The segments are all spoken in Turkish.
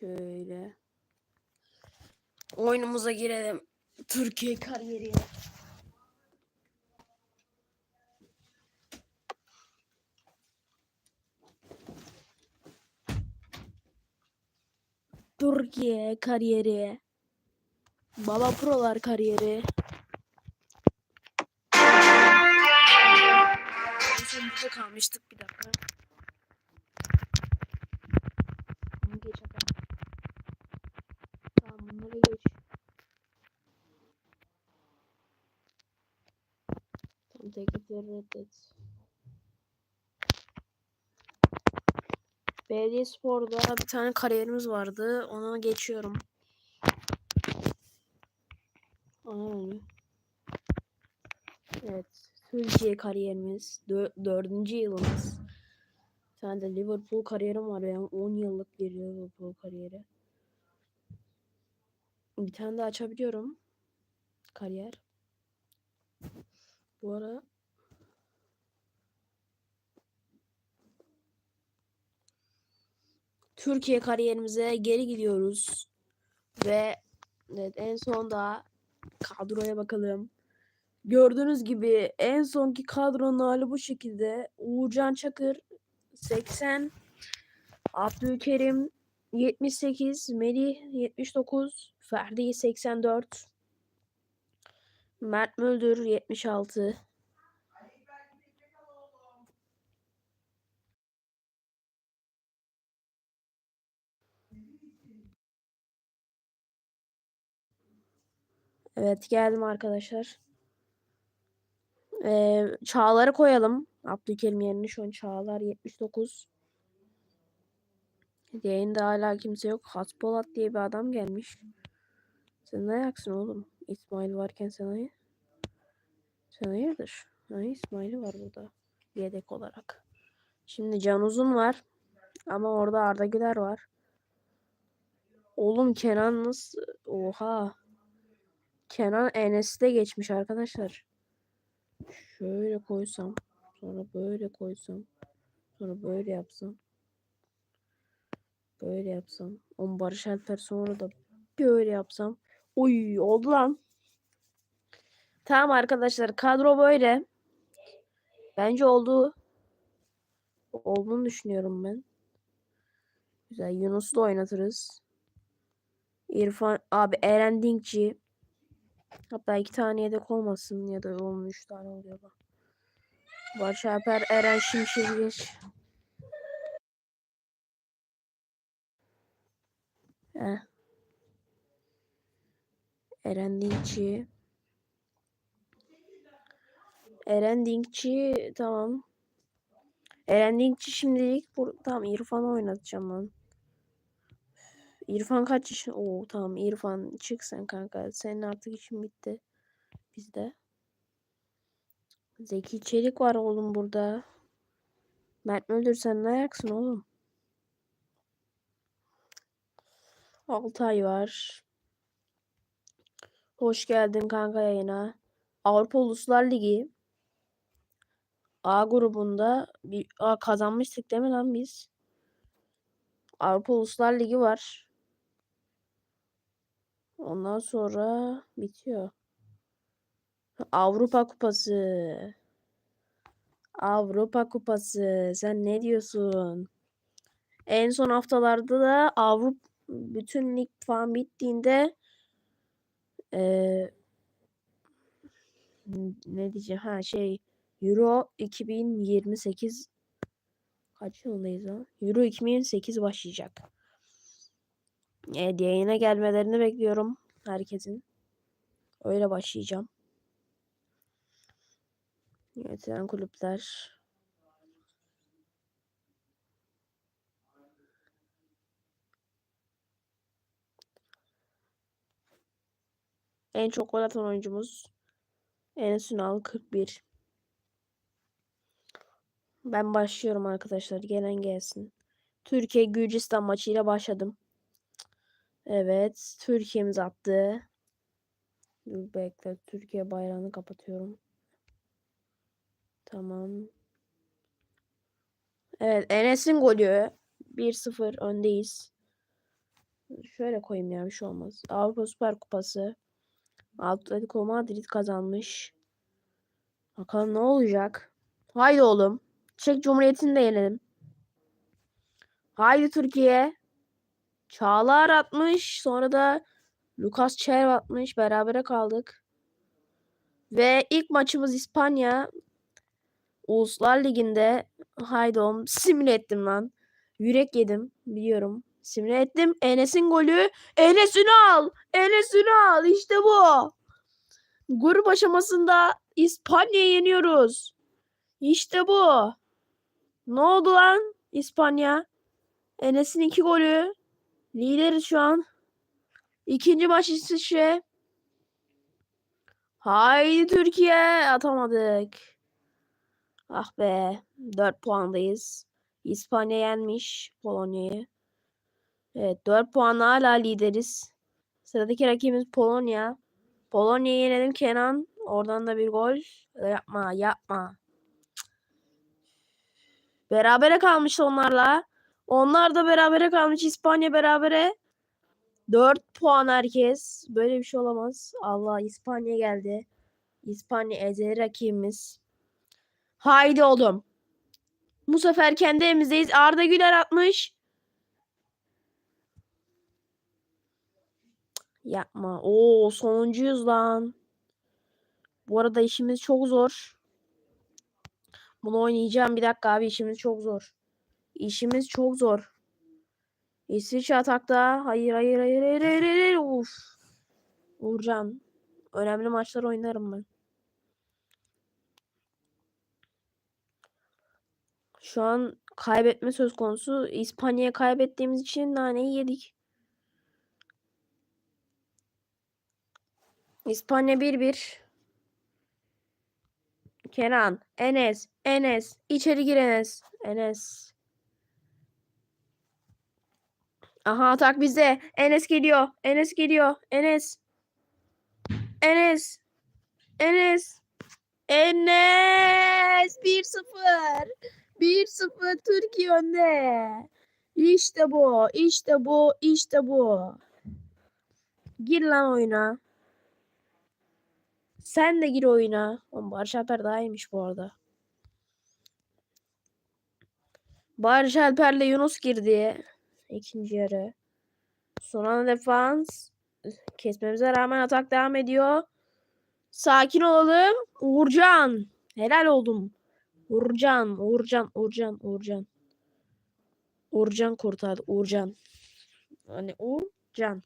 Şöyle. Oyunumuza girelim. Türkiye kariyeri. Türkiye kariyeri. Baba Prolar kariyeri. Kalmıştık bir dakika. Teklifleri reddet. Spor'da bir tane kariyerimiz vardı. Ona geçiyorum. Öyle. Evet. Türkiye kariyerimiz. Dö- dördüncü yılımız. Bir tane de Liverpool kariyerim var. Yani 10 yıllık bir Liverpool kariyeri. Bir tane de açabiliyorum. Kariyer. Bu ara Türkiye kariyerimize geri gidiyoruz. Ve evet, en son da kadroya bakalım. Gördüğünüz gibi en sonki kadronun hali bu şekilde. Uğurcan Çakır 80, Abdülkerim 78, Melih 79, Ferdi 84, Mert Müldür 76, Evet geldim arkadaşlar. Ee, Çağlar'ı koyalım. Abdülkerim yerine şu an Çağlar 79. Yayında hala kimse yok. Haspolat diye bir adam gelmiş. Sen ne ayaksın oğlum? İsmail varken sen hayır. Sen hayırdır? Ha, İsmail var burada. Yedek olarak. Şimdi Can Uzun var. Ama orada Arda Güler var. Oğlum Kenan nasıl? Oha. Kenan Enes'i de geçmiş arkadaşlar. Şöyle koysam. Sonra böyle koysam. Sonra böyle yapsam. Böyle yapsam. On Barış Alper sonra da böyle yapsam. Oy oldu lan. Tamam arkadaşlar kadro böyle. Bence oldu. Olduğunu düşünüyorum ben. Güzel Yunus'u da oynatırız. İrfan abi Eren Dinkçi. Hatta iki tane yedek olmasın ya da onun üç tane oluyor bak. Barış Alper Eren Şimşirgeç. Heh. Eren Dinkçi. Eren Dinkçi tamam. Eren Dinkçi şimdilik bur tamam İrfan'ı oynatacağım lan. İrfan kaç yaşın? Oo tamam İrfan çık sen kanka. Senin artık işin bitti. Bizde. Zeki Çelik var oğlum burada. Mert Müldür sen ne ayaksın oğlum? Altay var. Hoş geldin kanka yayına. Avrupa Uluslar Ligi. A grubunda bir A kazanmıştık değil mi lan biz? Avrupa Uluslar Ligi var. Ondan sonra bitiyor. Avrupa Kupası. Avrupa Kupası. Sen ne diyorsun? En son haftalarda da Avrupa bütün lig falan bittiğinde eee ne diyeceğim? Ha şey Euro 2028 kaç yılındayız lan? Euro 2028 başlayacak. Evet yayına gelmelerini bekliyorum herkesin. Öyle başlayacağım. Yönetilen kulüpler. En çok gol atan oyuncumuz Enes Ünal 41. Ben başlıyorum arkadaşlar. Gelen gelsin. Türkiye Gürcistan maçıyla başladım. Evet. Türkiye'miz attı. Dur bekle. Türkiye bayrağını kapatıyorum. Tamam. Evet. Enes'in golü. 1-0 öndeyiz. Şöyle koyayım ya bir şey olmaz. Avrupa Süper Kupası. Atletico Madrid kazanmış. Bakalım ne olacak. Haydi oğlum. Çek Cumhuriyeti'ni de yenelim. Haydi Türkiye. Çağlar atmış. Sonra da Lucas Çerv atmış. Berabere kaldık. Ve ilk maçımız İspanya. Uluslar Ligi'nde. Haydi oğlum. Simüle ettim lan. Yürek yedim. Biliyorum. Simüle ettim. Enes'in golü. Enes Ünal. Enes Ünal. İşte bu. Grup aşamasında İspanya'yı yeniyoruz. İşte bu. Ne oldu lan İspanya? Enes'in iki golü. Lideriz şu an. İkinci maç İsviçre. Haydi Türkiye. Atamadık. Ah be. 4 puandayız. İspanya yenmiş Polonya'yı. Evet 4 puanla hala lideriz. Sıradaki rakibimiz Polonya. Polonya'yı yenelim Kenan. Oradan da bir gol. Yapma yapma. Berabere kalmış onlarla. Onlar da berabere kalmış. İspanya berabere. 4 puan herkes. Böyle bir şey olamaz. Allah İspanya geldi. İspanya ezeli rakibimiz. Haydi oğlum. Bu sefer kendi evimizdeyiz. Arda Güler atmış. Yapma. Oo sonuncuyuz lan. Bu arada işimiz çok zor. Bunu oynayacağım. Bir dakika abi işimiz çok zor. İşimiz çok zor. İsviçre atakta. Hayır hayır hayır hayır hayır hayır. Uf. Uğurcan. Önemli maçlar oynarım ben. Şu an kaybetme söz konusu. İspanya'ya kaybettiğimiz için naneyi yedik. İspanya 1-1. Kenan, Enes, Enes, içeri gir Enes. Enes. Aha atak bizde. Enes geliyor. Enes geliyor. Enes. Enes. Enes. Enes 1-0. 1-0 Türkiye önde. İşte bu. İşte bu. İşte bu. Gir lan oyuna. Sen de gir oyuna. Oğlum Barış Alper daha iyiymiş bu arada. Barış Alper'le Yunus girdi. İkinci yarı. Sonra defans. Kesmemize rağmen atak devam ediyor. Sakin olalım. Uğurcan. Helal oldum. Uğurcan. Uğurcan. Uğurcan. Uğurcan. Uğurcan kurtardı. Uğurcan. Hani Uğurcan.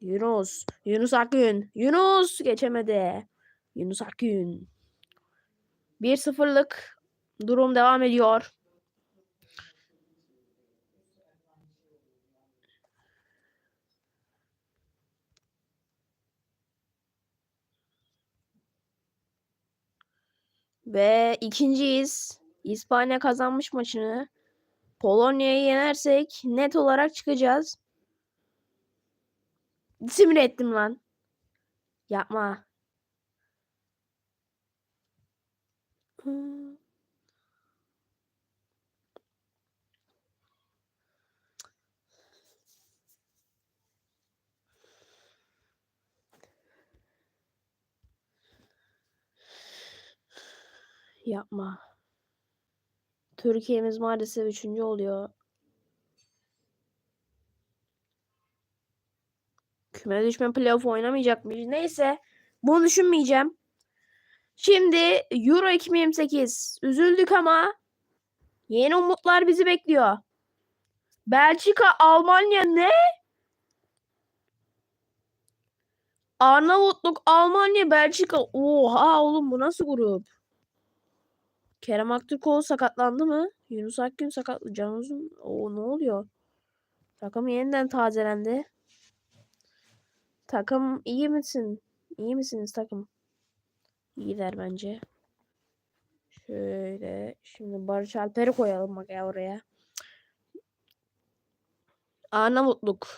Yunus. Yunus Akgün. Yunus geçemedi. Yunus Akgün. 1-0'lık durum devam ediyor. Ve ikinciyiz. İspanya kazanmış maçını. Polonya'yı yenersek net olarak çıkacağız. Simüle ettim lan. Yapma. Hmm. Yapma. Türkiye'miz maalesef üçüncü oluyor. Küme düşme playoff oynamayacakmış. Neyse. Bunu düşünmeyeceğim. Şimdi Euro 2028. Üzüldük ama yeni umutlar bizi bekliyor. Belçika, Almanya ne? Arnavutluk, Almanya, Belçika. Oha oğlum bu nasıl grup? Kerem Aktürkoğlu sakatlandı mı? Yunus Akgün sakatlı. Can Uzun. Oo ne oluyor? Takım yeniden tazelendi. Takım iyi misin? İyi misiniz takım? İyiler bence. Şöyle. Şimdi Barış Alper'i koyalım bak ya oraya. Arnavutluk.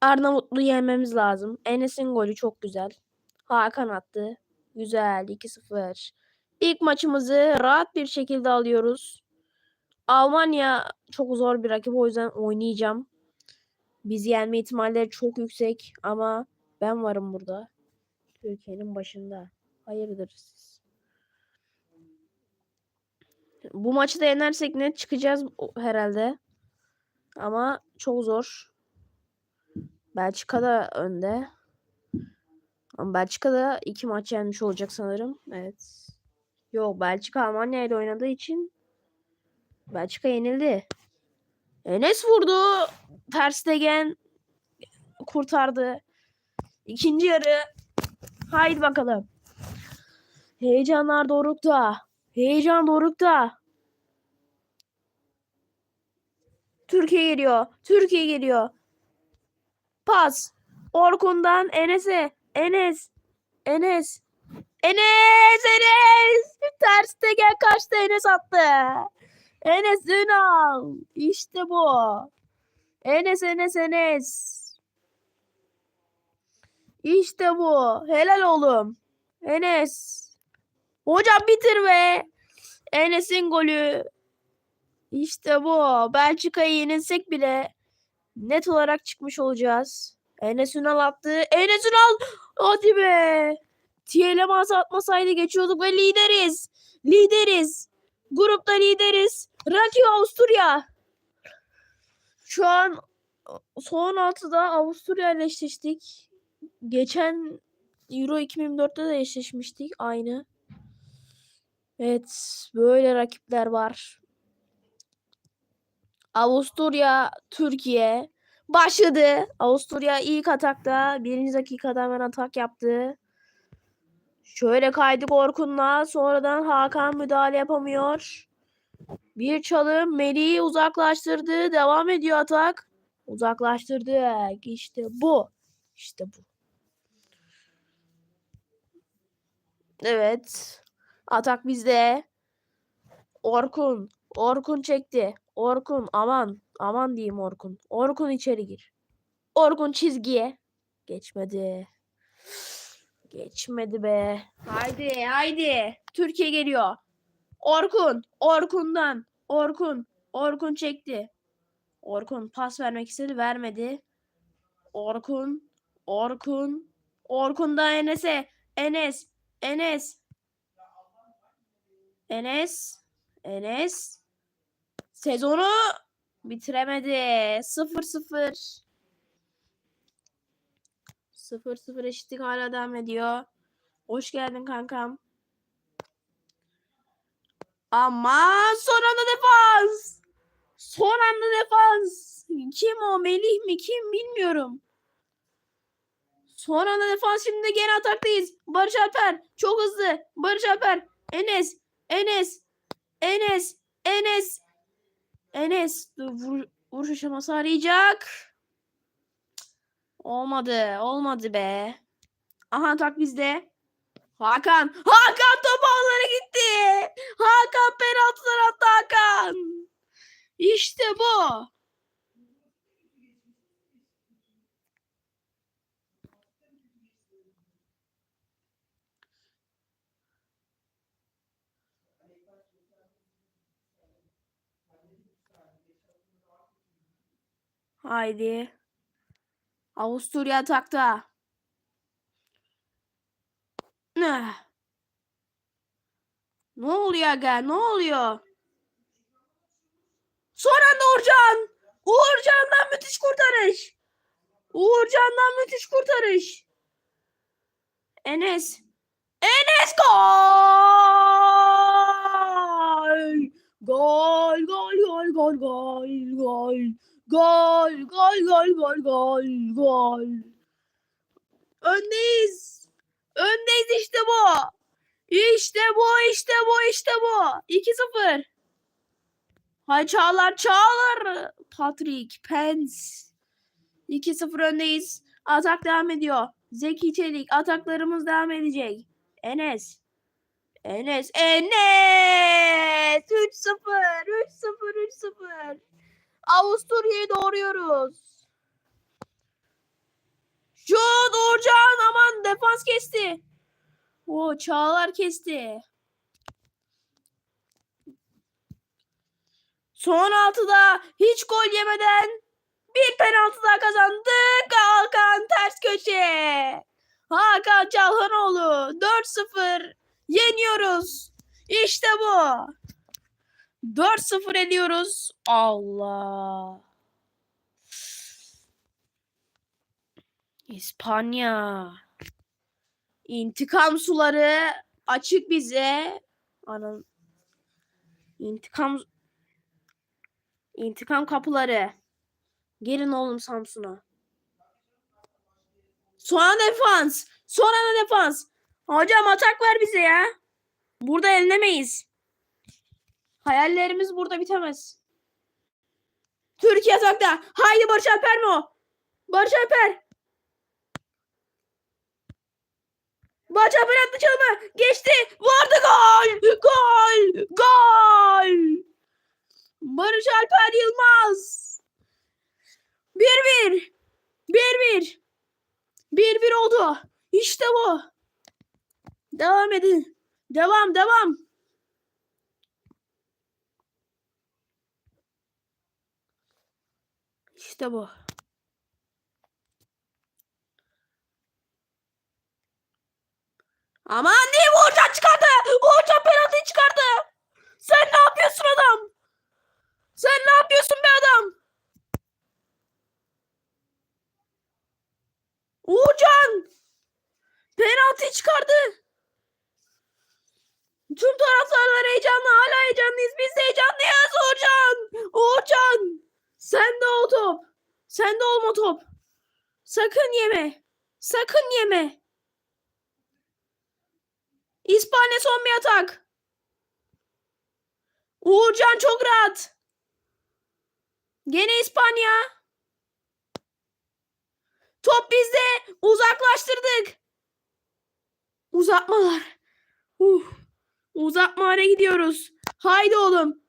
Arnavutlu yenmemiz lazım. Enes'in golü çok güzel. Hakan attı. Güzel. 2-0. İlk maçımızı rahat bir şekilde alıyoruz. Almanya çok zor bir rakip o yüzden oynayacağım. Bizi yenme ihtimalleri çok yüksek ama ben varım burada. Türkiye'nin başında. Hayırdır siz? Bu maçı da yenersek net çıkacağız herhalde. Ama çok zor. Belçika da önde. Ama Belçika da iki maç yenmiş olacak sanırım. Evet. Yok Belçika Almanya ile oynadığı için Belçika yenildi. Enes vurdu. Ter Stegen kurtardı. İkinci yarı. Haydi bakalım. Heyecanlar dorukta. Heyecan dorukta. Türkiye geliyor. Türkiye geliyor. Pas. Orkun'dan Enes'e. Enes. Enes. Enes. Enes. Ter Stegen kaçtı. Enes attı. Enes Ünal. İşte bu. Enes Enes Enes. İşte bu. Helal oğlum. Enes. Hocam bitir be. Enes'in golü. İşte bu. Belçika'yı yenilsek bile net olarak çıkmış olacağız. Enes Ünal attı. Enes Ünal. Hadi be. Tielemans atmasaydı geçiyorduk ve lideriz. Lideriz. Grupta lideriz. Rakip Avusturya. Şu an son altıda Avusturya ile eşleştik. Geçen Euro 2024'te de eşleşmiştik aynı. Evet, böyle rakipler var. Avusturya, Türkiye başladı. Avusturya ilk atakta birinci dakikada hemen atak yaptı. Şöyle kaydık Orkun'la. Sonradan Hakan müdahale yapamıyor. Bir çalım Melih'i uzaklaştırdı. Devam ediyor atak. Uzaklaştırdık. İşte bu. İşte bu. Evet. Atak bizde. Orkun. Orkun çekti. Orkun aman. Aman diyeyim Orkun. Orkun içeri gir. Orkun çizgiye. Geçmedi. Geçmedi be. Haydi haydi. Türkiye geliyor. Orkun. Orkun'dan. Orkun. Orkun çekti. Orkun pas vermek istedi. Vermedi. Orkun. Orkun. Orkun'dan Enes'e. Enes. Enes. Enes. Enes. Sezonu bitiremedi. 0-0. 0-0 eşitlik hala devam ediyor. Hoş geldin kankam. Ama son anda defans. Son anda defans. Kim o? Melih mi? Kim bilmiyorum. Son anda defans şimdi de gene ataktayız. Barış Alper çok hızlı. Barış Alper. Enes. Enes. Enes. Enes. Enes. Dur, vur, vuruş aşaması arayacak. Olmadı. Olmadı be. Aha atak bizde. Hakan. Hakan top ağlara gitti. Hakan penaltılar attı Hakan. İşte bu. Haydi. Avusturya atakta. Ne? Ne oluyor aga? Ne oluyor? Son anda Uğurcan. Uğurcan'dan müthiş kurtarış. Uğurcan'dan müthiş kurtarış. Enes. Enes gol. Gol gol gol gol gol gol. Gol gol gol gol gol gol. Öndeyiz. Öndeyiz işte bu. İşte bu işte bu işte bu. 2-0. Hay Çağlar Çağlar. Patrick Pence. 2-0 öndeyiz. Atak devam ediyor. Zeki Çelik ataklarımız devam edecek. Enes. Enes. Enes. 3-0. 3-0 3-0. Avusturya'yı doğruyoruz. Şut Uğurcan aman defans kesti. O Çağlar kesti. Son 6'da hiç gol yemeden bir penaltı daha kazandık. Hakan ters köşe. Hakan Çalhanoğlu 4-0 yeniyoruz. İşte bu. 4-0 ediyoruz. Allah. İspanya. İntikam suları açık bize. Anam. İntikam İntikam kapıları. Gelin oğlum Samsun'a. Sonra defans. Sonra defans. Hocam atak ver bize ya. Burada elinemeyiz. Hayallerimiz burada bitemez. Türkiye atakta. Haydi Barış Alper mi o? Barış Alper. Barış Alper attı çalımı. Geçti. Vardı gol. Gol. Gol. Barış Alper Yılmaz. 1-1. 1-1. 1-1 oldu. İşte bu. Devam edin. Devam devam. İşte bu. Aman ne Uğurcan çıkardı. Uğurcan penaltıyı çıkardı. Sen ne yapıyorsun adam? Sen ne yapıyorsun be adam? Uğurcan! Penaltı çıkardı. Tüm taraftarlar heyecanlı. Hala heyecanlıyız. Biz de heyecanlıyız Uğurcan. Uğurcan! Sen de o top. Sen de olma top. Sakın yeme. Sakın yeme. İspanya son bir atak. Uğurcan çok rahat. Gene İspanya. Top bizde. Uzaklaştırdık. Uzatmalar. Uh. Uzatmalara gidiyoruz. Haydi oğlum.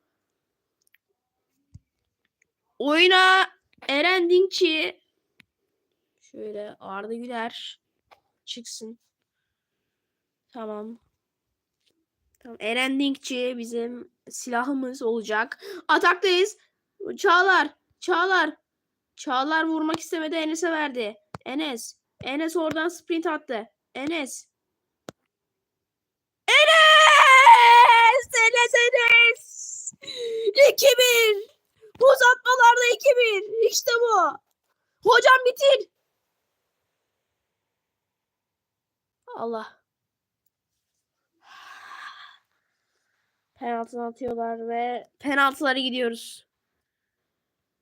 Oyuna Eren Dinkçi. Şöyle Arda Güler çıksın. Tamam. Tamam. Eren Dinkçi bizim silahımız olacak. Ataktayız. Çağlar. Çağlar. Çağlar vurmak istemedi. Enes'e verdi. Enes. Enes oradan sprint attı. Enes. Enes! Enes Enes! 2-1. Uzatmalarda 2-1. İşte bu. Hocam bitir. Allah. Penaltı atıyorlar ve penaltılara gidiyoruz.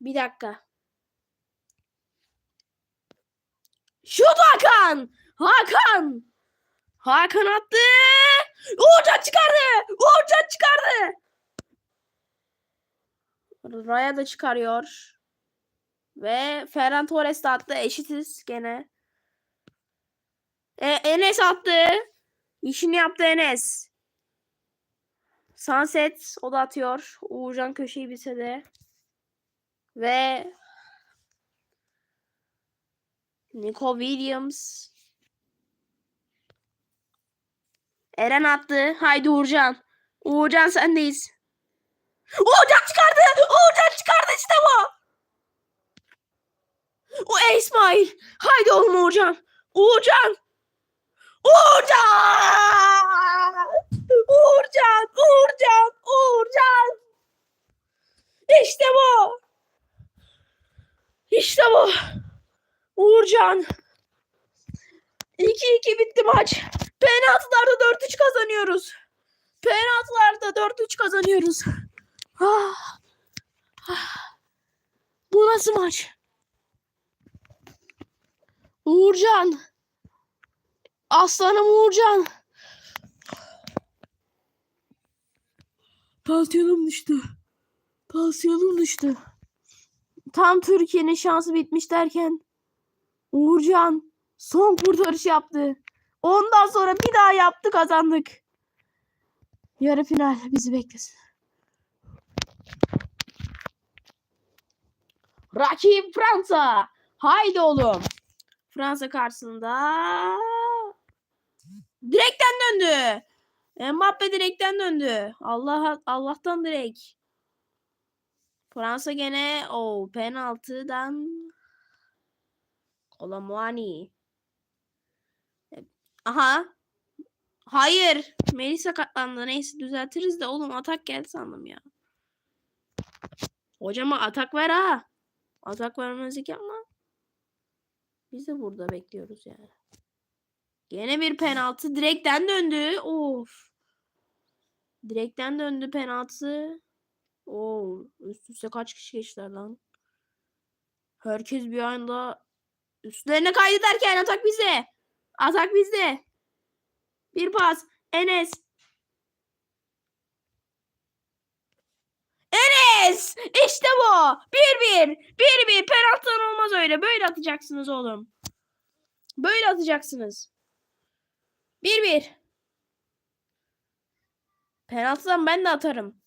Bir dakika. Şut Hakan! Hakan! Hakan attı! Uğurcan çıkardı! Uğurcan çıkardı! Raya da çıkarıyor. Ve Ferran Torres de attı. Eşitiz gene. E, Enes attı. İşini yaptı Enes. Sunset o da atıyor. Uğurcan köşeyi bilse de. Ve Nico Williams. Eren attı. Haydi Uğurcan. Uğurcan sendeyiz. Uğurcan çıkardı. Uğurcan çıkardı işte bu. O e İsmail. Haydi oğlum Uğurcan. Uğurcan. Uğurcan. Uğurcan. Uğurcan. Uğurcan. İşte bu. İşte bu. Uğurcan. 2-2 bitti maç. Penaltılarda 4-3 kazanıyoruz. Penaltılarda 4-3 kazanıyoruz. Ah. Ah. Bu nasıl maç? Uğurcan. Aslanım Uğurcan. Tansiyonum düştü. Tansiyonum düştü. Tam Türkiye'nin şansı bitmiş derken Uğurcan son kurtarış yaptı. Ondan sonra bir daha yaptı kazandık. Yarı final bizi beklesin. Rakip Fransa. Haydi oğlum. Fransa karşısında direkten döndü. Mbappe direkten döndü. Allah Allah'tan direkt. Fransa gene o penaltıdan Kolomuani. Aha. Hayır. Melih sakatlandı. Neyse düzeltiriz de oğlum atak geldi sandım ya. Hocama atak ver ha. Atak vermezlik yapma. Biz de burada bekliyoruz yani. Gene bir penaltı. Direkten döndü. Of. Direkten döndü penaltı. Oo, üst üste kaç kişi geçtiler lan? Herkes bir anda üstlerine kaydı derken atak bizde. Atak bizde. Bir pas. Enes. Enes! İşte bu. 1-1. 1-1. Penaltıdan olmaz öyle. Böyle atacaksınız oğlum. Böyle atacaksınız. 1-1. Penaltıdan ben de atarım.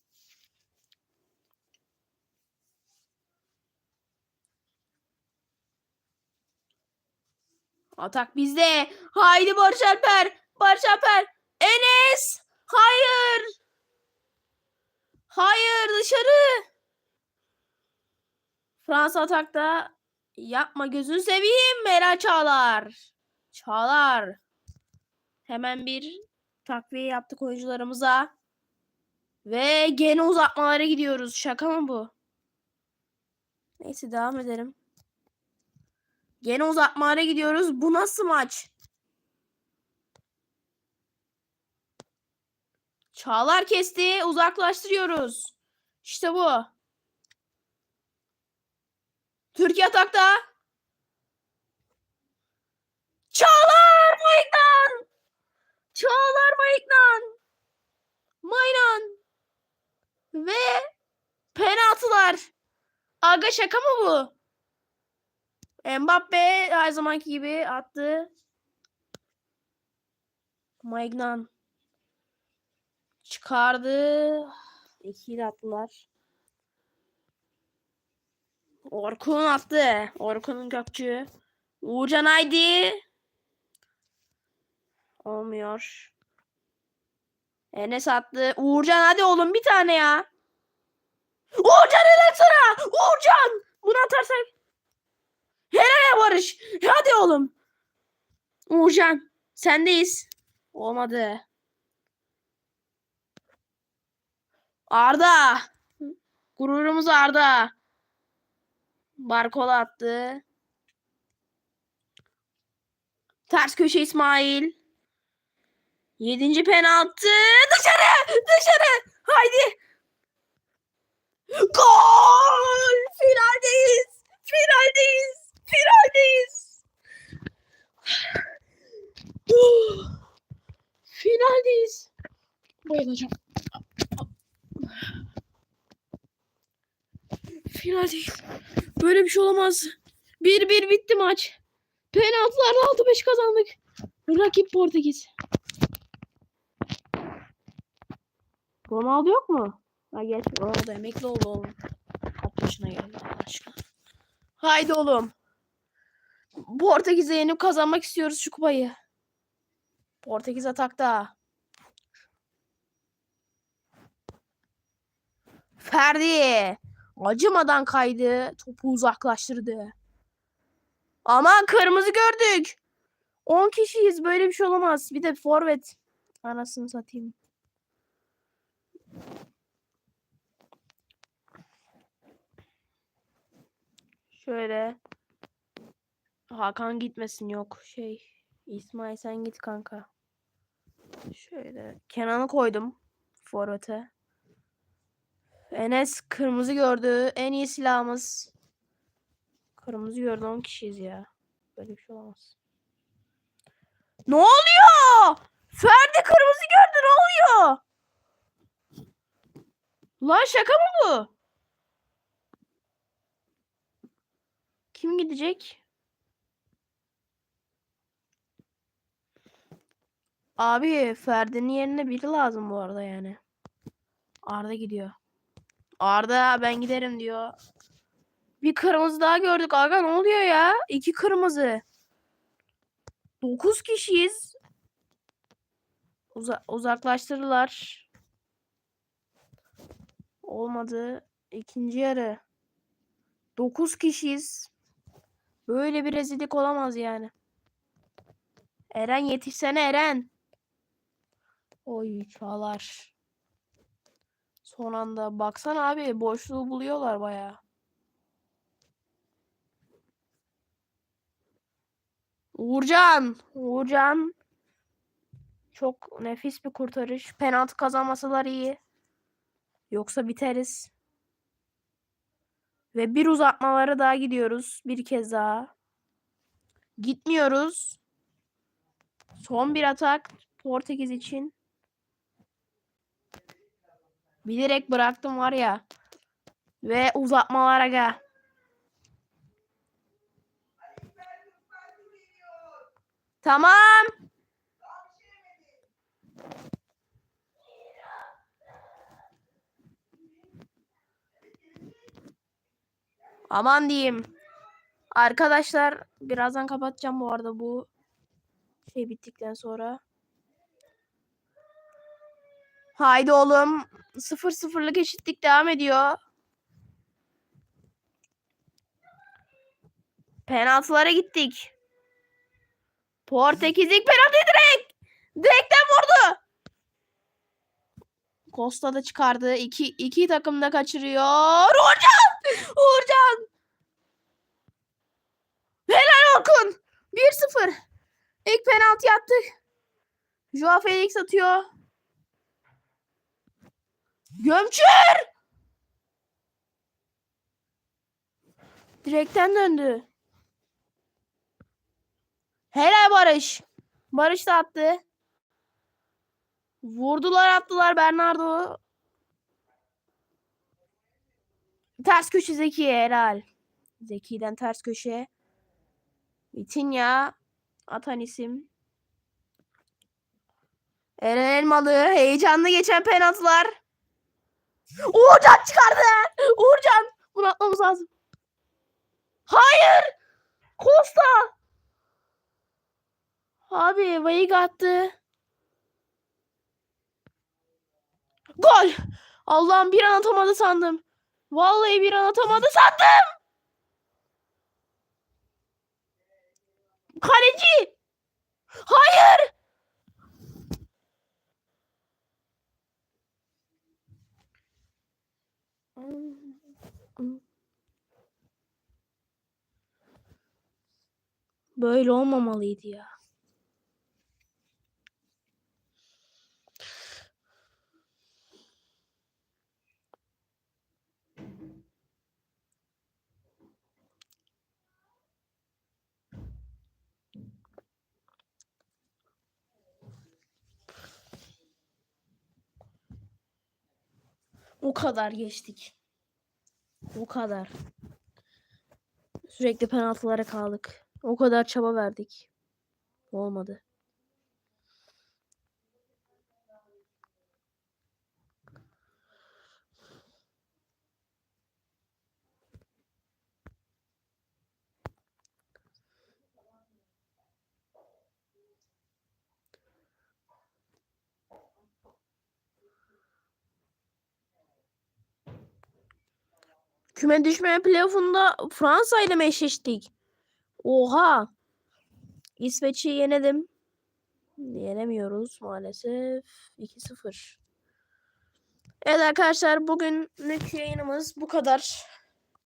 Atak bizde. Haydi Barış Alper. Barış Alper. Enes. Hayır. Hayır dışarı. Fransa atakta. Yapma gözünü seveyim Meral Çağlar. Çağlar. Hemen bir takviye yaptık oyuncularımıza. Ve gene uzatmalara gidiyoruz. Şaka mı bu? Neyse devam edelim. Gene uzatmalara gidiyoruz. Bu nasıl maç? Çağlar kesti. Uzaklaştırıyoruz. İşte bu. Türkiye atakta. Çağlar Mayknan. Çağlar Mayknan. Maynan. Ve penaltılar. Aga şaka mı bu? Mbappe her zamanki gibi attı. Maignan çıkardı. İkiyi attılar. Orkun attı. Orkun'un gökçü. Uğurcan haydi. Olmuyor. Enes attı. Uğurcan hadi oğlum bir tane ya. Uğurcan helal sana. Uğurcan. Bunu atarsak. Helal Barış. Hadi oğlum. Uğurcan. Sendeyiz. Olmadı. Arda. Gururumuz Arda. Barkola attı. Ters köşe İsmail. Yedinci penaltı. Dışarı. Dışarı. Haydi. Gol. Finaldeyiz. Finaldeyiz. Finaldeyiz. Finaldeyiz. Bayılacağım. Finaldeyiz. Böyle bir şey olamaz. 1-1 bitti maç. Penaltılarla 6-5 kazandık. Rakip Portekiz. Ronaldo yok mu? Ha geç. Ronaldo emekli oldu oğlum. Kaç yaşına geldi Allah aşkına. Haydi oğlum. Portekiz'e yenip kazanmak istiyoruz şu kupayı. Portekiz atakta. Ferdi. Acımadan kaydı. Topu uzaklaştırdı. Aman kırmızı gördük. 10 kişiyiz. Böyle bir şey olamaz. Bir de forvet. Anasını satayım. Şöyle. Hakan gitmesin yok. Şey. İsmail sen git kanka. Şöyle. Kenan'ı koydum. Forvet'e. Enes kırmızı gördü. En iyi silahımız. Kırmızı gördü 10 kişiyiz ya. Böyle bir şey olamaz. Ne oluyor? Ferdi kırmızı gördü ne oluyor? Lan şaka mı bu? Kim gidecek? Abi Ferdi'nin yerine biri lazım bu arada yani. Arda gidiyor. Arda ben giderim diyor. Bir kırmızı daha gördük aga ne oluyor ya? İki kırmızı. Dokuz kişiyiz. Uza uzaklaştırdılar. Olmadı. İkinci yarı. 9 kişiyiz. Böyle bir rezillik olamaz yani. Eren yetişsene Eren. Oy Çağlar. Son anda baksana abi boşluğu buluyorlar bayağı. Uğurcan. Uğurcan. Çok nefis bir kurtarış. Penaltı kazanmasalar iyi. Yoksa biteriz. Ve bir uzatmalara daha gidiyoruz. Bir kez daha. Gitmiyoruz. Son bir atak Portekiz için. Bilerek bıraktım var ya. Ve uzatmalara gel. Tamam. Aman diyeyim. Arkadaşlar birazdan kapatacağım bu arada bu şey bittikten sonra. Haydi oğlum. 0-0'lık eşitlik devam ediyor. Penaltılara gittik. Portekiz ilk penaltı direkt. Direkten vurdu. Costa da çıkardı. İki, iki takım da kaçırıyor. Uğurcan! Uğurcan! Helal Orkun. 1-0. İlk penaltı attık. Joao Felix atıyor. Gömçür! Direkten döndü. Helal Barış. Barış da attı. Vurdular attılar Bernardo. Ters köşe Zeki helal. Zeki'den ters köşe. Vitinha. Atan isim. Eren Elmalı. Heyecanlı geçen penaltılar. Uğurcan çıkardı. Uğurcan. Bunu atmamız lazım. Hayır. Costa. Abi Vayık attı. Gol. Allah'ım bir an atamadı sandım. Vallahi bir an atamadı sandım. Kaleci. Hayır. Böyle olmamalıydı ya. O kadar geçtik. O kadar. Sürekli penaltılara kaldık. O kadar çaba verdik. Olmadı. Küme düşmeye playoff'unda Fransa ile mi eşleştik? Oha. İsveç'i yenelim. Yenemiyoruz maalesef. 2-0. Evet arkadaşlar bugünlük yayınımız bu kadar.